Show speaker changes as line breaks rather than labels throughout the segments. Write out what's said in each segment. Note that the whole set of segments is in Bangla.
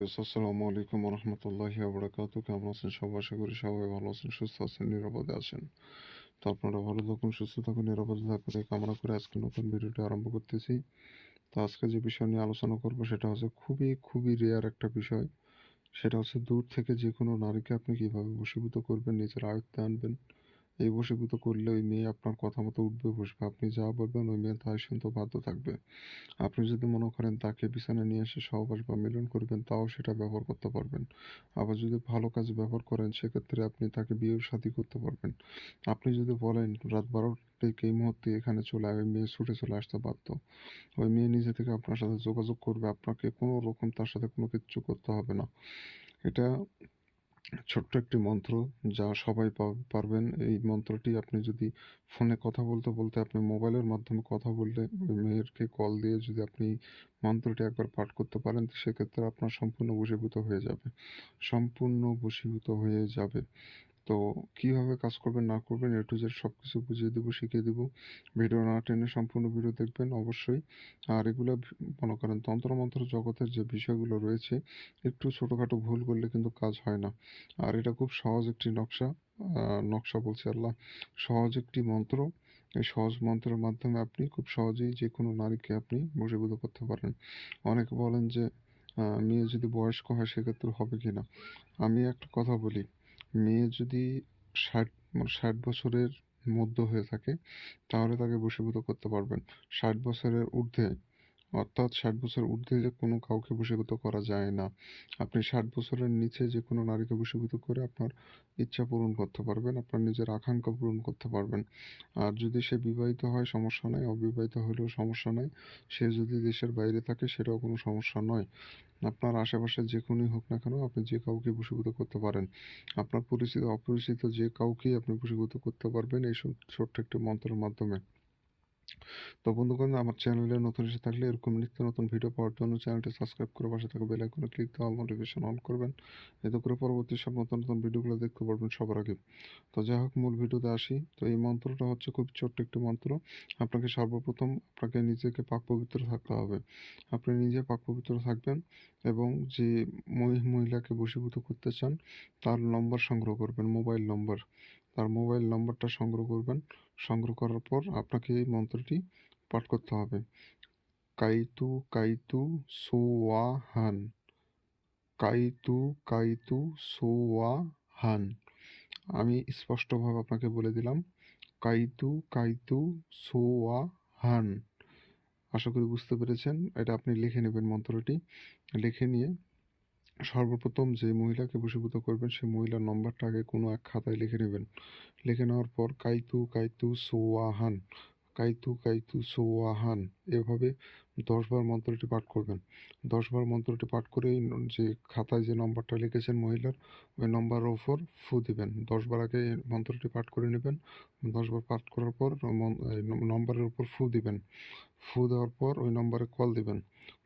আসসালামু আলাইকুম রহমতুল্লাহি আবরাকাতু কেমন আছেন সবাই আশা করি সবাই ভালো আছেন, সুস্থ আছেন, নিরাপদে আছেন। তো আপনারা ভালো থাকুন, সুস্থ থাকুন, নিরাপদে থাকুন, এই কামনা করে আজকে নতুন ভিডিওটি আরম্ভ করতেছি। তো আজকে যে বিষয় নিয়ে আলোচনা করব সেটা হচ্ছে খুবই খুবই রেয়ার একটা বিষয়। সেটা হচ্ছে দূর থেকে যে কোনো নারীকে আপনি কীভাবে বশীভূত করবেন, নিজের আয়ত্তে আনবেন এই বশীভূত করলে ওই মেয়ে আপনার কথা মতো উঠবে, বসবে। আপনি যা বলবেন ওই মেয়ে তাই শুনতে বাধ্য থাকবে। আপনি যদি মনে করেন তাকে বিছানায় নিয়ে এসে সহবাস বা মিলন করবেন, তাও সেটা ব্যবহার করতে পারবেন। আবার যদি ভালো কাজে ব্যবহার করেন, সেক্ষেত্রে আপনি তাকে বিয়ের সাথী করতে পারবেন। আপনি যদি বলেন, রাত বারোটায় এই মুহূর্তে এখানে চলে ওই মেয়ে ছুটে চলে আসতে বাধ্য। ওই মেয়ে নিজে থেকে আপনার সাথে যোগাযোগ করবে। আপনাকে কোনো রকম তার সাথে কোনো কিচ্ছু করতে হবে না। এটা ছোট্ট একটি মন্ত্র যা সবাই পারবেন। এই মন্ত্রটি আপনি যদি ফোনে কথা বলতে বলতে আপনি মোবাইলের মাধ্যমে কথা বললে মেয়েরকে কল দিয়ে যদি আপনি মন্ত্রটি একবার পাঠ করতে পারেন, সেক্ষেত্রে আপনার সম্পূর্ণ বশীভূত হয়ে যাবে। সম্পূর্ণ বশীভূত হয়ে যাবে। তো কীভাবে কাজ করবেন, না করবেন এ টু জেড সব কিছু বুঝিয়ে দেবো, শিখিয়ে দেবো। ভিডিও না টেনে সম্পূর্ণ ভিডিও দেখবেন অবশ্যই। আর এগুলো মনে করেন তন্ত্রমন্ত্র জগতের যে বিষয়গুলো রয়েছে, একটু ছোটোখাটো ভুল করলে কিন্তু কাজ হয় না। আর এটা খুব সহজ একটি নকশা নকশা বলছে আল্লাহ। সহজ একটি মন্ত্র। এই সহজ মন্ত্রের মাধ্যমে আপনি খুব সহজেই যে কোনো নারীকে আপনি বশীভূত করতে পারেন। অনেকে বলেন যে মেয়ে যদি বয়স্ক হয় সেক্ষেত্রে হবে কি না আমি একটা কথা বলি। মেয়ে যদি ষাট মানে ষাট বছরের মধ্যে হয়ে থাকে, তাহলে তাকে বশীভূত করতে পারবেন। ষাট বছরের ঊর্ধ্বে অর্থাৎ ষাট বছর ঊর্ধ্বে কোনো কাউকে বশীভূত করা যায় না। আপনি ষাট বছরের নিচে যে কোনো নারীকে বশীভূত করে আপনার ইচ্ছা পূরণ করতে পারবেন, আপনার নিজের আকাঙ্ক্ষা পূরণ করতে পারবেন। আর যদি সে বিবাহিত হয়, সমস্যা নাই, অবিবাহিত হলেও সমস্যা নাই। সে যদি দেশের বাইরে থাকে, সেটাও কোনো সমস্যা নয়। আপনার আশেপাশে যে কোনোই হোক না কেন, আপনি যে কাউকে বশীভূত করতে পারেন। আপনার পরিচিত, অপরিচিত যে কাউকেই আপনি বশীভূত করতে পারবেন এই ছোট্ট একটি মন্ত্রের মাধ্যমে। তো বন্ধুগণ, আমার চ্যানেলে নতুন এসে থাকলে এরকম নিত্য নতুন ভিডিও পাওয়ার জন্য চ্যানেলটি সাবস্ক্রাইব করে পাশে থাকা বেল আইকনে ক্লিক অল নোটিফিকেশন অন করবেন। এতে করে পরবর্তী সব নতুন নতুন ভিডিওগুলো দেখতে পারবেন সবার আগে। তো যাই হোক, মূল ভিডিওতে আসি। তো এই মন্ত্রটা হচ্ছে খুব ছোট্ট একটি মন্ত্র। আপনাকে সর্বপ্রথম আপনাকে নিজেকে পাক পবিত্র থাকতে হবে। আপনি নিজে পাক পবিত্র থাকবেন এবং যে মহিলাকে বশীভূত করতে চান, তার নম্বর সংগ্রহ করবেন মোবাইল নম্বর তার মোবাইল নম্বরটা সংগ্রহ করবেন। সংগ্রহ করার পর আপনাকে এই মন্ত্রটি পাঠ করতে হবে। কাইতু কাইতু সোয়াহান কাইতু কাইতু সোয়াহান আমি স্পষ্টভাবে আপনাকে বলে দিলাম। কাইতু কাইতু সোয়াহান আশা করি বুঝতে পেরেছেন। এটা আপনি লিখে নেবেন মন্ত্রটি। লিখে নিয়ে সর্বপ্রথম যে মহিলাকে বশীভূত করবেন, সেই মহিলার নম্বরটা আগে কোনো এক খাতায় লিখে নেবেন। লিখে নেওয়ার পর কাইতু কাইতু, সোয়াহান, কাইতু কাইতু, সোয়াহান এভাবে দশবার মন্ত্রটি পাঠ করবেন। দশবার মন্ত্রটি পাঠ করে যে খাতায় যে নম্বরটা লিখেছেন মহিলার, ওই নম্বরের ওপর ফু দিবেন। দশবার আগে মন্ত্রটি পাঠ করে নেবেন। দশবার পাঠ করার পর নম্বরের উপর ফু দিবেন। ফু দেওয়ার পর ওই নম্বরে কল দিবেন।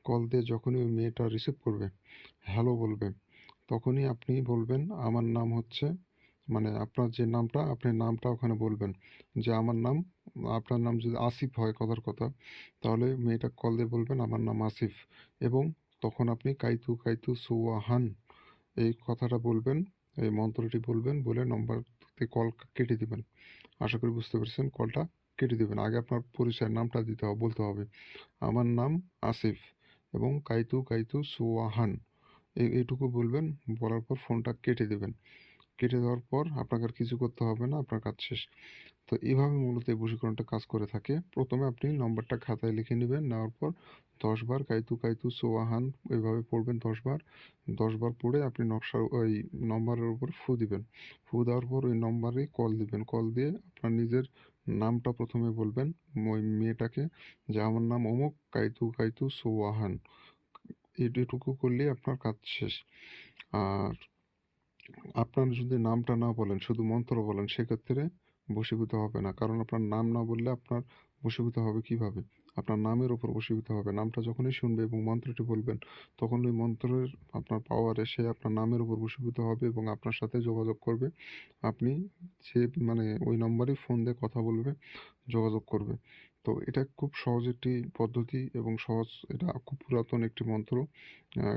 কল দিয়ে যখনই ওই মেয়েটা রিসিভ করবে হ্যালো বলবে, তখনই আপনি বলবেন, আমার নাম হচ্ছে মানে আপনার যে নামটা, আপনি নামটা ওখানে বলবেন। যে আমার নাম, আপনার নাম যদি আসিফ হয় কথার কথা, তাহলে মেয়েটা কল দিয়ে বলবেন, আমার নাম আসিফ এবং তখন আপনি কাইতু কাইতু সুয়াহান এই কথাটা বলবেন, এই মন্ত্রটি বলবেন, বলে নম্বরতে কল কেটে দিবেন। আশা করি বুঝতে পেরেছেন কলটা কেটে দেবেন। আগে আপনার পরিচয়ের নামটা দিতে হবে, বলতে হবে, আমার নাম আসিফ এবং কাইতু কাইতু সুয়াহান এই এইটুকু বলবেন, বলার পর ফোনটা কেটে দেবেন। কেটে দেওয়ার পর আপনাকে আর কিছু করতে হবে না, আপনার কাজ শেষ। তো এইভাবে মূলত এই বশীকরণটা কাজ করে থাকে। প্রথমে আপনি নম্বরটা খাতায় লিখে নেবেন, নেওয়ার পর দশবার কাইতু কাইতু সোয়াহান এইভাবে পড়বেন দশবার দশবার পড়ে আপনি নকশার ওই নম্বরের উপর ফু দিবেন। ফু দেওয়ার পর ওই নম্বরে কল দিবেন। কল দিয়ে আপনার নিজের নামটা প্রথমে বলবেন। ওই মেয়েটাকে যে আমার নাম অমুক, কাইতু কাইতু, সোয়াহান। এটুকু করলেই আপনার কাজ শেষ। আর আপনার যদি নামটা না বলেন, শুধু মন্ত্র বলেন, সেক্ষেত্রে বশীভূত হবে না। কারণ আপনার নাম না বললে আপনার বশীভূত হবে কীভাবে? আপনার নামের ওপর বশীভূত হবে। নামটা যখনই শুনবে এবং মন্ত্রটি বলবেন তখন ওই মন্ত্রের আপনার পাওয়ার এসে আপনার নামের উপর বশীভূত হবে এবং আপনার সাথে যোগাযোগ করবে। আপনি সে মানে ওই নম্বরে ফোন দিয়ে কথা বলবে যোগাযোগ করবে। তো এটা খুব সহজ একটি পদ্ধতি এবং সহজ এটা খুব পুরাতন একটি মন্ত্র।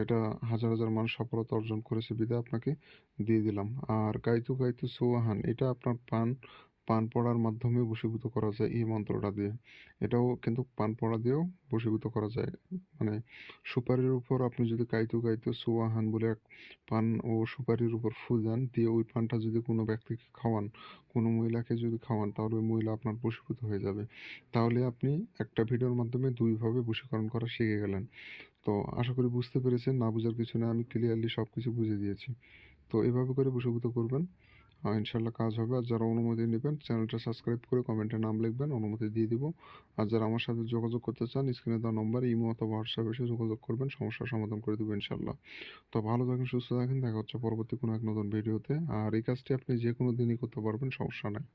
এটা হাজার, হাজার মানুষ সফলতা অর্জন করেছে। বিধায় আপনাকে দিয়ে দিলাম। আর গাইতু, গাইতু সোয়াহান এটা আপনার পান, পান পড়ার মাধ্যমে বশীভূত করা যায় এই মন্ত্রটা দিয়ে। এটাও কিন্তু পান পড়া দিয়েও বশীভূত করা যায়। মানে সুপারির উপর আপনি যদি গাইতু, গাইতু সোয়াহান বলে এক পান ও সুপারির উপর ফু দেন, দিয়ে ওই পানটা যদি কোনো ব্যক্তিকে খাওয়ান, কোনো মহিলাকে যদি খাওয়ান তাহলে ওই মহিলা আপনার বশীভূত হয়ে যাবে। তাহলে আপনি একটা ভিডিওর মাধ্যমে ২ ভাবে বশীকরণ করা শিখে গেলেন। তো আশা করি বুঝতে পেরেছেন। না বুঝার কিছু না। আমি ক্লিয়ারলি সব কিছু বুঝিয়ে দিয়েছি। তো এভাবে করে বশীভূত করবেন। আ ইনশাআল্লাহ কাজ হবে। আর যারা অনুমতি নেবেন চ্যানেলটা সাবস্ক্রাইব করে কমেন্টে নাম লিখবেন, অনুমতি দিয়ে দিব। আর যারা আমার সাথে যোগাযোগ করতে চান স্ক্রিনে দেওয়া নম্বর ইমো অথবা হোয়াটসঅ্যাপে এসে যোগাযোগ করবেন। সমস্যার সমাধান করে দেবো ইনশাল্লাহ তো ভালো থাকেন, সুস্থ থাকেন। দেখা হচ্ছে পরবর্তী কোনো এক নতুন ভিডিওতে। আর এই কাজটি আপনি যে কোনো দিনই করতে পারবেন, সমস্যা নাই।